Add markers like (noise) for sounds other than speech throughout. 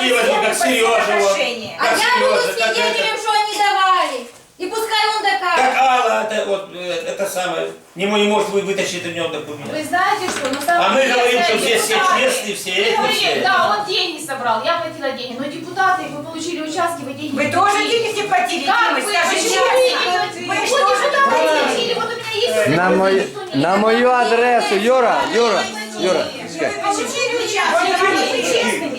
возьми, как Сережа, вот. А Как я буду Сережа, как что они давали. И пускай он Как докажет. Алла, это вот, э, это самое, не, мо- не может вы- вытащить у него документ. Вы знаете, что на самом А мы деле говорим, что все депутаты- честные, все Вы эти, говорите, все. да, он деньги собрал, я платила деньги, но депутаты, вы получили участки, вы деньги Вы не тоже платили. денег не платили, Как Дима, вы? скажи Почему вы не честно. платили? Вы Вот что депутаты же? платили, вот у меня есть... На мою, на мою адресу, Юра, Юра, Юра. Получили вы. Да, я слушаю.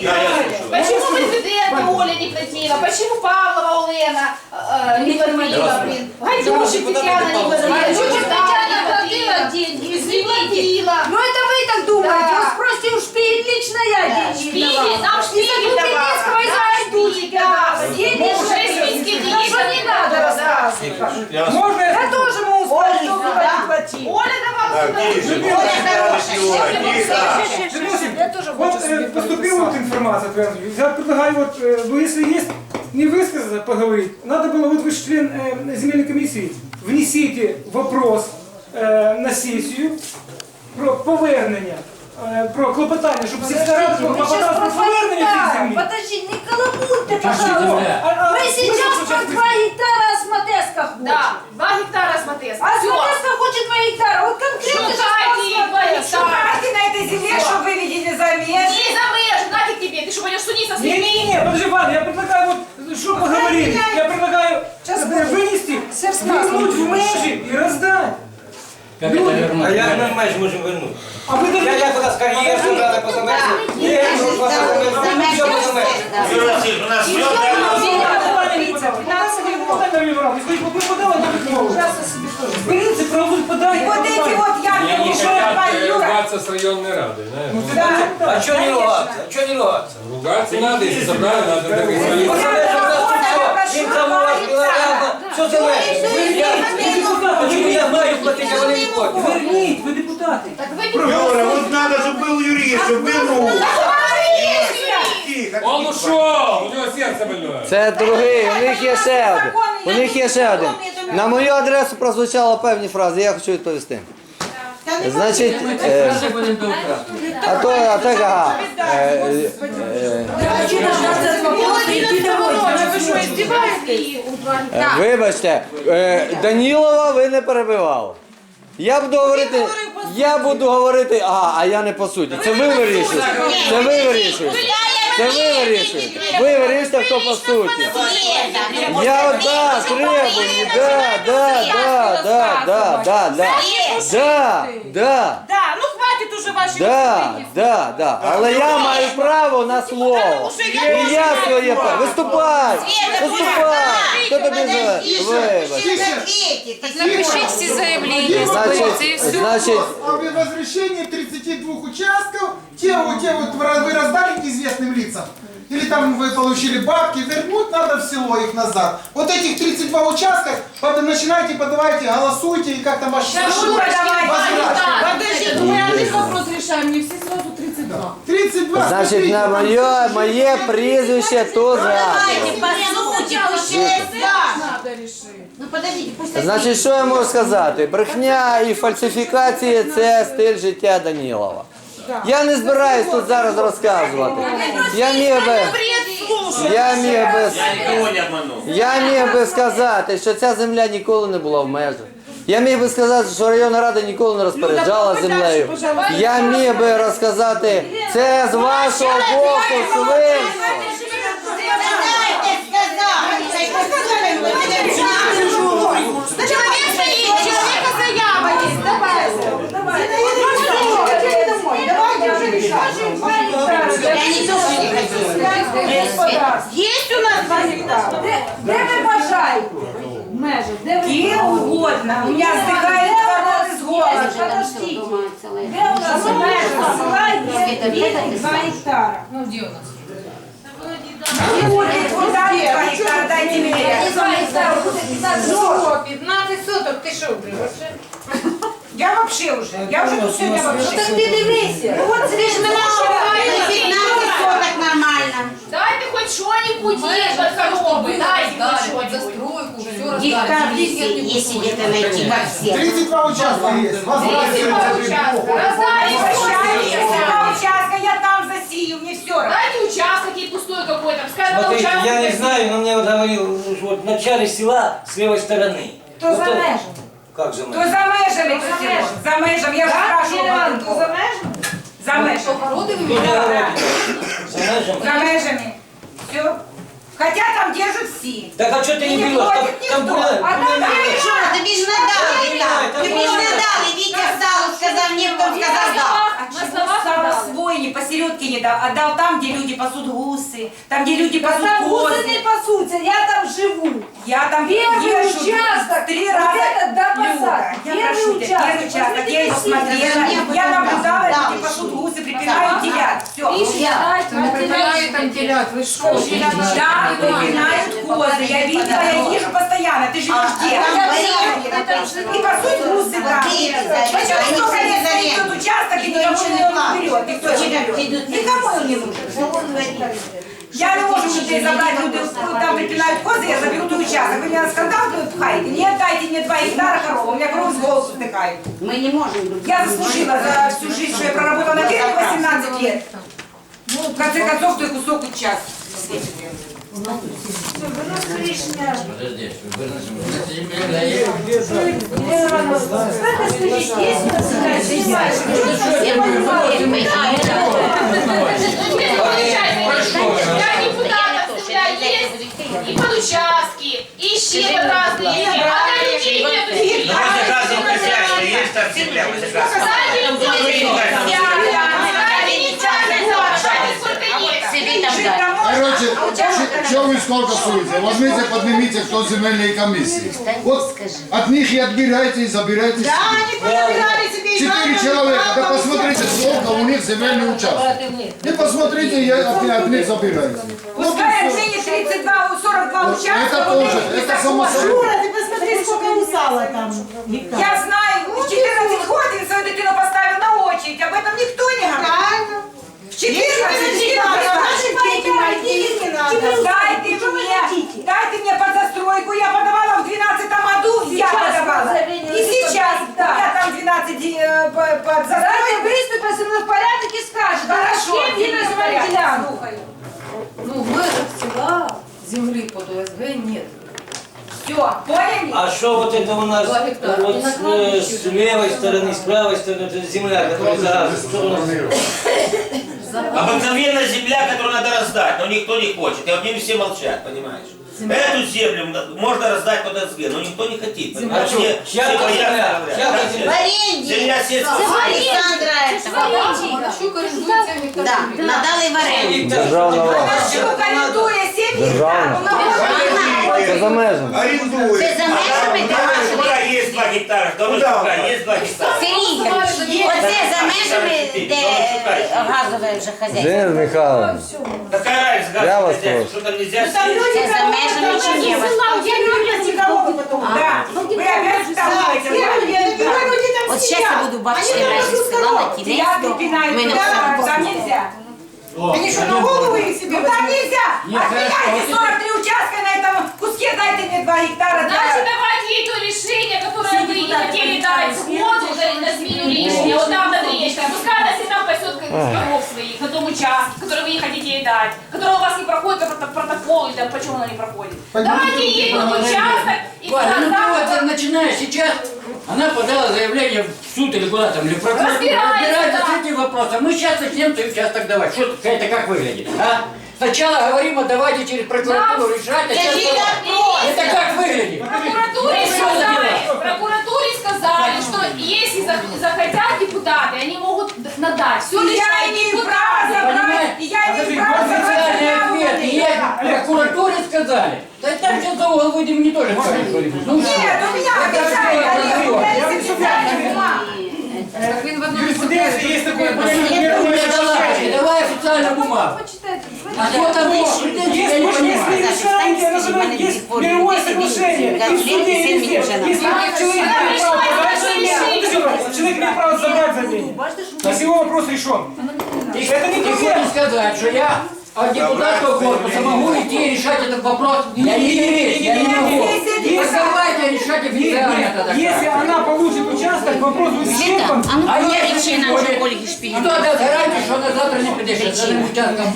Почему президента Оля не платила? Почему Павлова Олена э, не платила, блин? Гайдушек Татьяна не платила. Гайдушек Татьяна платила деньги, Не извините. платила. Ну это вы так думаете. Вы спросите у Шпиль, лично я деньги Шпигель, нам за давала. и за Гайдушек я давала. Деньги списки Так что не надо рассказывать. Можно я тоже могу сказать, что вы не платили? Оля давала сюда. тише, Оля тише, хорошая. тише, Тише. Я тоже Вот хочу э, себе поступила вот информация от Ивана Ильича. Я предлагаю, вот, э, ну, если есть не высказано, поговорить, надо было, вот вы же член э, земельной комиссии, внесите вопрос э, на сесію про повернення, е, про клопотання, щоб сільська рада Подождите, мы сейчас клопотала про про повернення гектара. цих землі. Подожди, не колобуйте, пожалуйста. А- а- Мы ви сейчас що про зараз 2 гектара Осмотеска хочет. Да, два гектара смотри. А Осмотеска хочет 2 гектара. Вот конкретно сейчас Шукайте про их, два Осмотеска. гектара. Шукайте на этой земле, что выведены за межи. Не за межи, нафиг тебе, ты что, пойдешь судиться с Не, людьми? не, не, подожди, Ваня, я предлагаю, вот, что поговорили, я предлагаю э, вынести, вернуть в межи и раздать. Людям. А як ми меж можемо вернути? А вы Я як у нас кар'єр забрали по землі. Ні, ну, по землі, все по землі. Юрій Васильович, у нас все Ми подали до відмови. Зберіться, проводуть подання. Вот эти вот ямки уже Юра. ругаться с районной радой, знаешь? Да. А чого не ругатися? А чого не ругатися? Ругаться надо, если собрали, надо договориться. Їм там у вас білорядно, що це межі? Я, чому я маю платити, а вони не платять? Верніть, ви депутати. Так вы не Юра, вот надо, чтобы был юрист, чтобы вернул. Тихо, Ушел, у него сердце больное. Це другий, у них є ще один. У них є ще один. На мою адресу прозвучали певні фрази, я хочу відповісти. Значить, е, а то, а так, ага. Е, е, е? Е, Вибачте, е, Данілова ви не перебивали. Я буду говорити, я буду говорити, ага, а я не по суті. Це ви вирішуєте. Це ви вирішуєте. Це ви вирішуєте. Ви вирішуєте, хто по суті. Я от, да, требую, да, да, да, да, да, да, да. Да, да. Да, ну хватит уже ваших Да, да, да. Але я маю право на слово. І я своє право. Виступай! Виступай! Хто тобі за вибач? Напишіть всі заявлення, зберіться і Значить, все. значить, О возвращении 32 участков, те, вот, те вот вы раздали неизвестным лицам, или там вы получили бабки, вернуть надо в село их назад. Вот этих 32 участков, под- начинайте, подавайте, голосуйте, и как там ваш... Юра, давай, Возвращайте. Подожди, мы один вопрос решаем, не все сразу 32. 32. значить, смотрите, на там моє, моє прізвище тут згадує. Надо решить. Ну подождите, пусть Значить, що я можу сказати? Брехня і фальсифікації це стиль життя Данілова. Я не збираюсь тут зараз розказувати. Я міг би, я міг би, Я міг би сказати, що ця земля ніколи не була в межах. Я міг би сказати, що районна рада ніколи не розпоряджала землею. Я міг би розказати, це з вашого боку свинство. Є у нас два гектари. Де ви бажаєте? Угодно. У меня здихає корова з голоду. Подождіть. Де у нас межі села є два гектара? Ну, де у нас? Дайте 15 соток, ты що, блядь? Я вообще уже. Я уже тут сегодня Ну вообще. так ти дивися. Вот ты же меня соток нормально. Дайте хоть что-нибудь ешь от коровы, дайте хоть что-нибудь. Застройку, все комиссии, если где-то найти, как все. 32 участка есть. Возвращайте. 32 участка. Раздали все. участка, я там засею, мне все равно. Дайте участок и пустой какой-то. Пускай на Смотрите, участок. я не знаю, но мне вот говорил, вот в начале села с левой стороны. Кто Вот то- межами? Как за Кто межами? за межами, кто Сереж? За межами, я же спрашивала. Кто за межами? За межами. Огороды Тут вы огороды. За межами? За межами. Все. Хотя там держат все. Так а что ты И не не берешь? Там, платит там никто. было- А там было- дальше. Что, тобі ж надали там, тобі ж надали, Вітя встав, сказав, ні, потім сказав, да. А На чего словах сам отдали. свой не посередке не дал? Отдал там, где люди пасут гусы, там, где люди пасут козы. пасутся, я там живу. Я там Первый езжу участок, три вот раза. этот до Люда, посадки. я Первый прошу тебя, участок. первый участок, я его Посмотрите, смотрела, я наблюдала, Да, люди да, пасут да. гусы, припинают телят. Все. там телят, вы что? Да, припинают козы, я видела, я езжу постоянно, ты живешь где? И пасут гусы там. Почему столько лет стоит тот участок и никому не берет? Никто не берет. Никому он не нужен. Я не можу людей забрать, люди там припинают козы, я заберу тот участок. Вы меня на скандал пхаете? Нет, дайте мне два гектара коровы, у меня коровы с голосу втыкают. Мы не можем. Я заслужила за всю жизнь, что я проработала на ферме 18 лет. Ну, в конце концов, той кусок участка. Я депутатов вставляю, есть и под участки, и еще под разные. А на людей нету Ну, возле земли. газового хозяйства есть там земля возле газового? Сзади людей нельзя, сзади нельзя, сзади сколько есть. Себе там дать. Что вы сколько суете? Возьмите, поднимите, кто земельные комиссии. Вот от них и отбирайте и забирайте себе. Они понабирали себе Четыре надо, человека, надо, да посмотрите, сколько у них земельный участок. И посмотрите, и от, от них забирайте. Пускай всё. отныне 32, 42 участка. Это тоже, это само собой. ты посмотри, сколько усала там. Я знаю, в 14 год я свою дитину поставил на очередь, об этом никто не говорит. Правильно. В 14 дитину поставил. Дайте мне, дайте мне под застройку, я подавала в 12 году, я подавала. И сейчас, я там 12 ди- э, по- под застройку. Выступи со мной в порядок и скажешь, Хорошо, кем тебе я называют делянку? слухаю. Ну, в межах села земли под ОСГ нет. Все, поняли? А что вот это у нас Два гектара. вот на с, э, с левой стороны, с правой стороны, это земля, которая за что у нас? Обыкновенная земля, которую надо раздать, но никто не хочет. И вот ними все молчат, понимаешь? Эту землю можно раздать под СГ, но никто не хотит. А понимаешь? что, Все, чья все боятся земля? земля? Земля сельского Александра этого. Маращук арендует 7 гектаров. Да, надали в. Маршрук арендує 7 Державна. гектарів. Це за межами. Арендует. Це за межами Да, держави. Куда есть 2 гектара? До Лужука есть 2 гектара. Сергій, оце за межами, де газове вже хазяйство. Денис Михайлович, Какая разница? Я вас хозяйство? прошу. Что там нельзя Там съесть? люди Це за межами чи ні? вас? Я люблю коровы потом. Да, вы опять вставляете. От зараз я буду бачити межі села на Я кінець. припинаю. Ми не Там все там нельзя. Они что, на голову их себе? Ну там нельзя. Отменяйте 43 участка на этом куске, дайте мне 2 гектара. Значит, давайте ей то решение, которое вы не хотели дать сходу на смену лишнего, вот там над речкой. Пускай она там пасет коров своих на том участке, который вы не хотите ей дать, который у вас не проходит прото- протокол, или там почему она не проходит. Давайте ей тот участок и Валя, ну ты вот начинаешь сейчас, она подала заявление в суд или куда там, или в прокуратуру, Разбирается, разбирается да. Вопросом. Мы сейчас начнем участок давать. Что это как выглядит, а? Сначала говорим, а давайте через прокуратуру решать, а сейчас вопросы? Это как выглядит? прокуратуре Ну, сказали, прокуратуре сказали, что если зах- захотят депутаты, они могут надать. Все И я имею право забрать, и я имею право забрать ответ. И я прокуратуре сказали. Да там сейчас за угол выйдем, не тоже. Ну, Нет, у меня официально, Это у Так він в одному Юриспруденция есть такое Ну, понятие мировое давай, ощущение. давай официальную бумагу. А кто там не может, понимаю. если называют, есть мировое соглашение, и в суде, и везде. Если человек имеет право заявление, всё, человек имеет право забрать заявление. Если его вопрос решен. Это не Ты проблема. хочешь сказать, что я от депутатского корпуса могу идти и решать этот вопрос? Я не юрист, я не могу. Если Если, Давайте решать официально тогда. если она получит участок, вопрос будет исчерпан. А ну А говори если не нам, будет? Ольги Хто Шпігель. дасть гарантію, що вона завтра не піде ще за ним участком?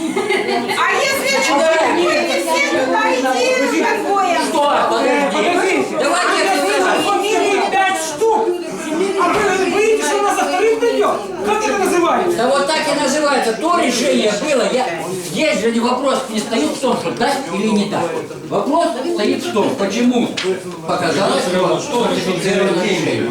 А если будете все туда идти, такое? Що? Подожди. Подождите. Давайте А если официально. фамилии пять штук, а вы боитесь, что она за вторым придет? Как это называется? Да вот так и называется. То решение было. Я... есть же не вопрос не стоит в том, что дать или не дать. Вопрос стоит в том, почему показалось, что ратифицировано решение.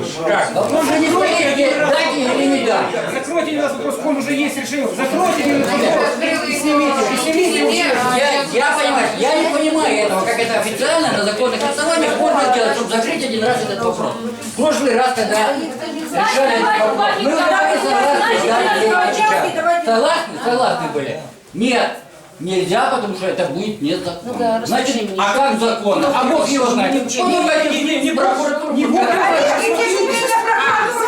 Вопрос же не стоит, где дать или не дать. Закройте мне этот вопрос, он уже есть решение. Закройте мне этот вопрос. И снимите, и снимите. Я, я понимаю, я не понимаю этого, как это официально на законных основаниях можно сделать, чтобы закрыть один раз этот вопрос. В прошлый раз, когда решали этот вопрос, мы. Согласны? Согласны были. Нет. Нельзя, потому что это будет незаконно. Значит, а как законно? А Бог его знает. Помогайте не, не прокуратуру. Не вы на прокуратуру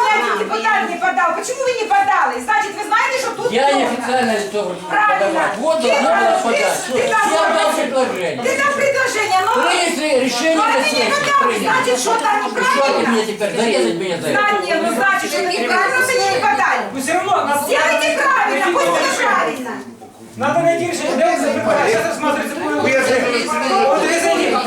один депутат не подал, почему вы не подали? Значит, вы знаете, что тут... Я не официально лицо Правильно. Вот Ты должно было подать. ты- ты Я дал предложение. Ты дал предложение, но... Принесли решение на ты не сессии. подал, значит, что-то Что ты неправильно. мне теперь зарезать меня за это? Да, нет, ну значит, что неправильно, что не подали. Но все равно надо... Сделайте правильно, пусть это правильно. Надо найти решение. Дайте запрепарать. Сейчас рассматривается по- Вот резерве.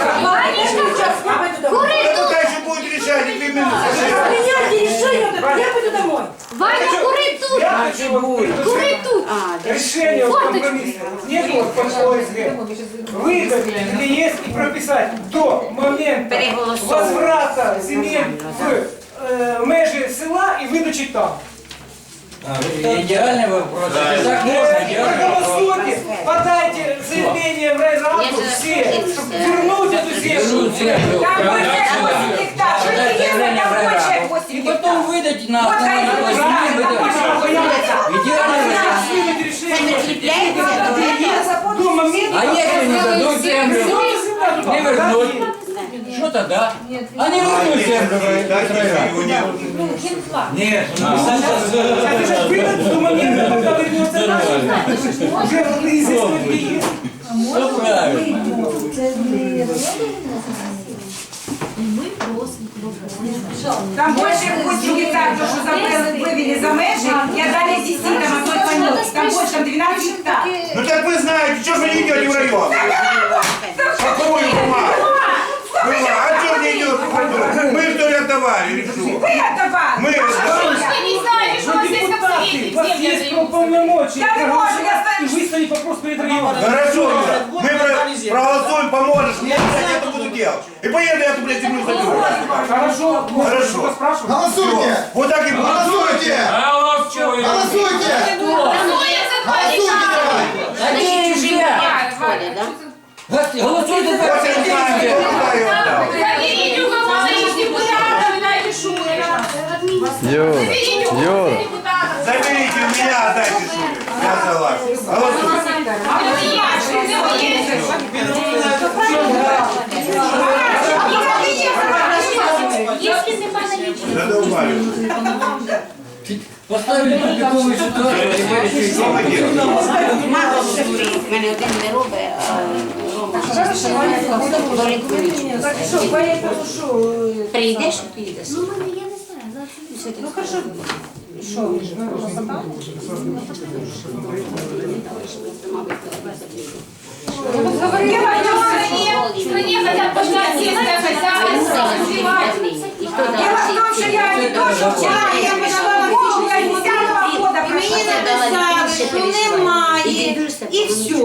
Принятие решения, я пойду домой. Ваня, кури тут! Я хочу вот Кури тут! решение вот компромисса. Нет вот по ОСГ. Выдать реестр и прописать до момента возврата земель в э, межи села и выдачи там. А, Идеальный вопрос. Это так можно Э. Проголосуйте, подайте заявление в райраду все, чтобы вернуть эту землю. Там больше 8 гектаров. Подать Если заявление в там больше райраду. 8 И потом выдать на основании. Идеальный решение. До момента. А если не дадут землю, не вернуть, что тогда? А не вернуть землю в райраду. Нет, Это же выдать до момента, когда вернется наш. Уже известно, где есть. все правильно. Там больше 8 гектаров, то, что забрали, вывели за межи, и отдали 10 там одной фамилии. Там больше, там 12 гектаров. Ну так вы знаете, что же вы не идете в район? (laughs) Какую бумагу? Бумагу, а что не идете? Мы что ли отдавали или что? Вы отдавали. Мы Что ж вы не знаете, что у вас есть Депутаты, как у вас есть полномочия Я не проголосовать и выставить вопрос перед районом. Хорошо, мы про- проголосуем, поможешь, мне, я это буду делать. И поеду я эту, блядь, землю заберу. Хорошо, Хорошо. Голосуйте! Вот так и будет. Голосуйте! Голосуй! Голосуйте! Голосуется два Голосуйте давай! А где нельзя? Коля, да? Голосуйте за я. Заберите у кого из депутатов и дайте Шуре. Юра, Юра. Заберите у меня, отдайте Шуре. Я согласен. Голосуйте. А есть. Если нема налічення. Задолбали. Поставили тупиковую ситуацию, теперь еще и У мене один не робить, а Що, поэтому що? е, Прийдеш, ти йдеш. Ну хорошо. Що? В стране хотят пожать сельское хозяйство, развивать. І хто Дело в дав том, что я не то, что вчера я пришла в школу, я 10 года прошла. Що немає, і все.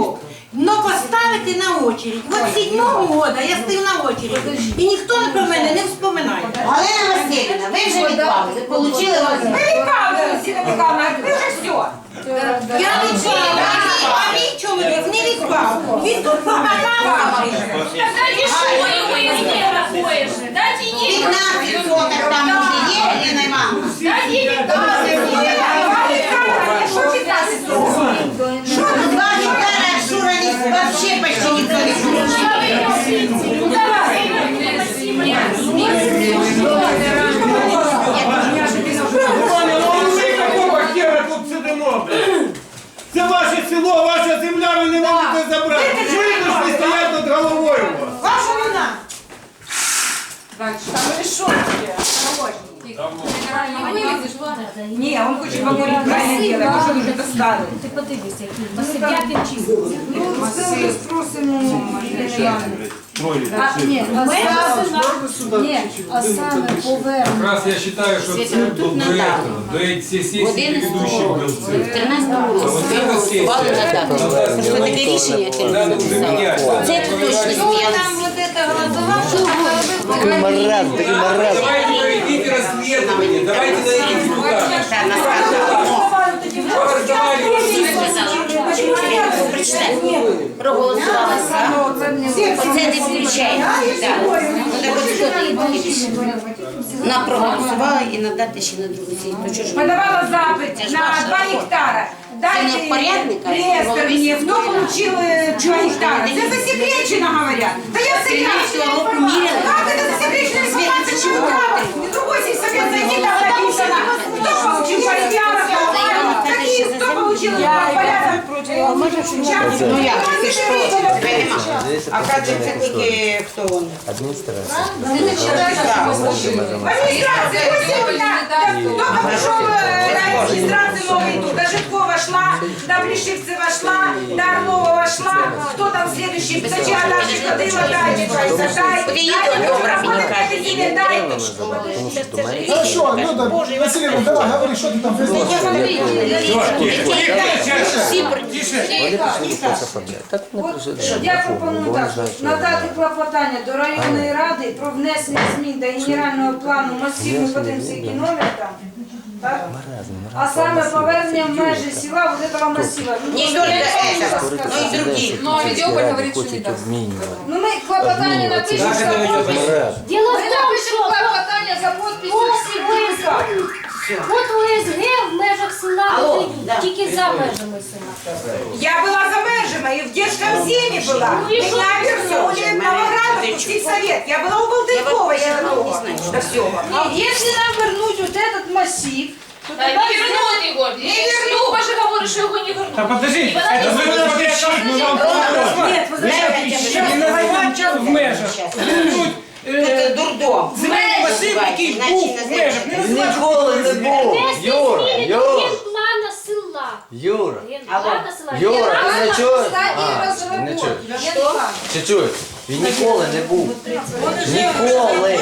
Но поставити на очередь. От седьмого года я стою на очередь. І ніхто про мене не вспоминає. Галина Васильівна, ви вже відпали, ви получили вас. Вы Михайловна, Василина Михайловна, вы же все. Я відпала, а мій чоловік не відпав. Він тут помагав. Так дайте УСГ такое же. Дайте ей. 15 соток там може є, чи нема? Дайте ей Не, он хочет поговорить правильно делать, потому что он уже достали. Ти подивись, який. Василь, як він чиститься? Ми спросимо А, ні, а саме, ні, а саме повернення. Раз я считаю, что це до, до этого, до этой сессии предыдущих был цирк. А вот эта сессия, Що таке рішення надо уже менять. Це точно сміялися. вот это голосовало, Такий маразм, такий маразм. Давайте проведите Расследование, давайте на этих депутатов. Что вы разговариваете? Прочитай. Проголосували за. Оце не включає. Так. Отак от хто рішення. Нам проголосували і надати ще на другу сесію. То чого ж ви? Подавала запит Це ж на ваша 2 робота. гектара. Це не в поряднику, а реестр мне, кто получил э, 2 гектара. Это засекречено, говорят. Да я Тринадцатого року міряли. Как это засекречено? Информация почему не права. И другой сельсовет зайди, там написано, кто получил по гектара, какие, кто получил порядок. Ну як, ти ж проти, тебе нема. А кажеться тільки хто він? Адміністрація. Администрация, вот сегодня только пришел э, на администрацию новый тут. Дожиткова шла, до Плешивцева шла, до Орлова шла. Кто там следующий? Кстати, Адаши ходила, дайте, дайте, дайте. добре, мені кажуть, Дайте, дайте. Хорошо, Люда, Васильевна, давай, говори, что ты там Всі От я пропоную так, надати клопотання до районної ради про внесення змін до генерального плану подивимося, номер там. Так? А саме повернення в межі села вот этого массива. Не только это, но и другие. Ну, а Відьополь говорить, що не дасть. Ну ми клопотання напишемо за подписью. Діло Ми напишемо клопотання за підписью всіх. От ОСГ в межах села Алло, видають, да. тільки за межами села. Я была за межами и в детском семе была. Меня вернули в Новоградов, в сельсовет. Я была у Балтыкова, я готова до всего. А если нам вернуть вот этот массив, то Да, не тогда вернут, Егор. Не вернут. Люба же говорит, что его не вернут. Да подожди, И она это не вы вернет. подождите, мы вам Нет, Не називати в межах. Тут Тут дурдом земельний масив, який був в межах. Не називати Ніколи не був. Юра, Юра, Плана села. Юра. Плана села. Юра, ти не чуєш? стадії А, не розробки. чуєш. Я не знаю. Чи чуєш? Він ніколи не був. Ніколи.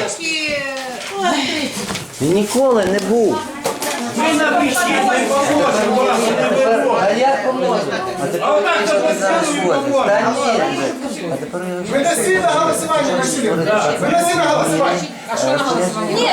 Він ніколи не був. Ми напишіть, ми поможемо вам, ми не А виводимо. як поможе? А тепер А отак ви то зараз поцілуй, ходите. поможе. Та ні. А тепер ви Выноси на голосование, Васильевна. Выноси на голосование. Ні,